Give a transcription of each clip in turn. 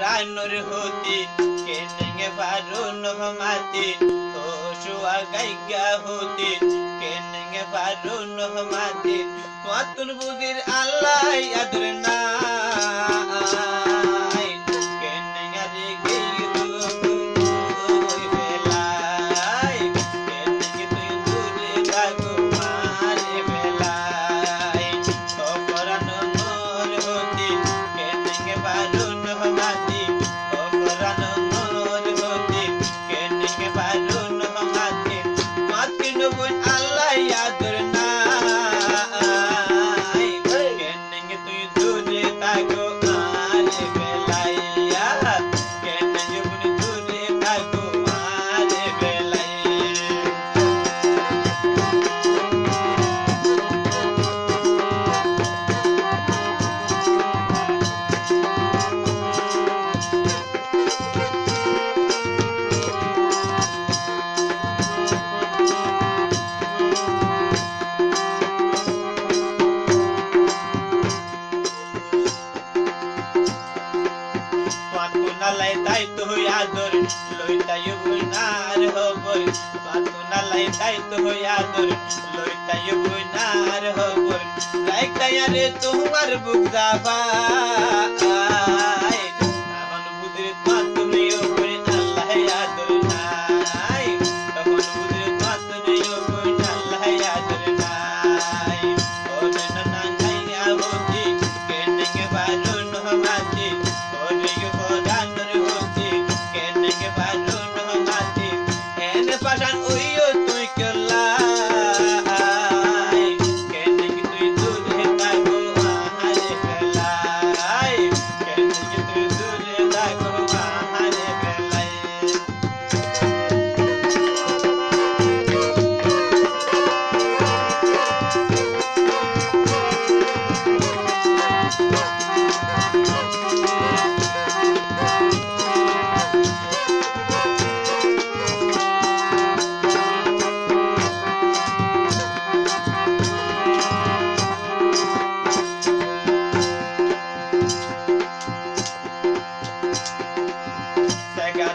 পরানোর হতি কেনে পারুন মাতি ও শুয়া গাইগা হতি কেনে পারুন মাতি মাতুন বুদির আল্লাহ আদর নাই বুন আল্লাহ পাতুনালাই তাই তুই আদর লইতাই বুইনার হবর। পাতুনালাই তাই তুই আদর লইতাই বুইনার হবর। লাইতাই রে তোমার বুক দাবাই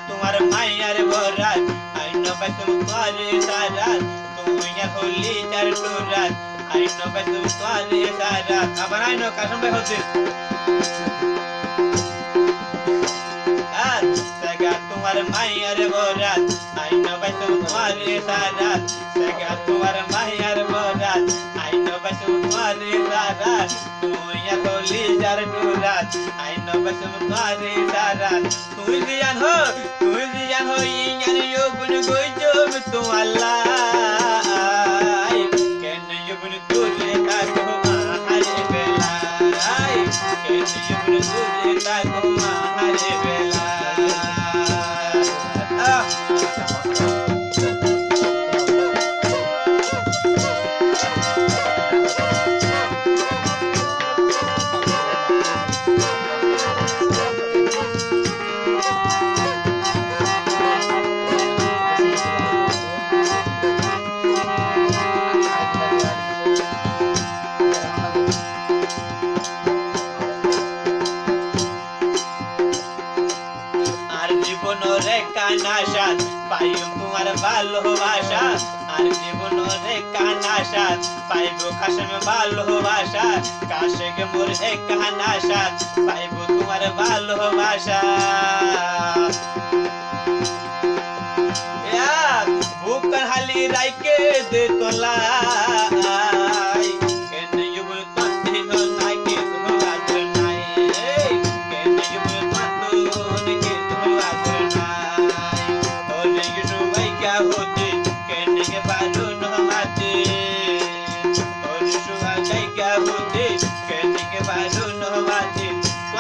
তোমার মায়ার বরাত আইন বাইতুম তোরে সারাত তুই হলি চার টুরাত আইন বাইতুম তোরে সারাত আবার আইন কাসম ভাই হচ্ছে? তোমার মায়ার বরাত আইন বাইতুম তোরে সারাত জায়গা তোমার মায়ার বরাত আইন বাইতুম তোরে সারাত তুই হলি চার টুরাত আইন নবসম তোরে সারাত। তুই জিয়ান হো, তুই জিয়ান হো ইয়ান yo bunu goyjum tu Allah আর জীবন রে কানাসাত পাইব তোমার ভালোবাসা আর জীবন রে কানাসাত পাইব কাশম ভালোবাসা কাশে মোর হে কানাসাত পাইব তোমার ভালোবাসা বুকন হালি রাইকে দে তোলাই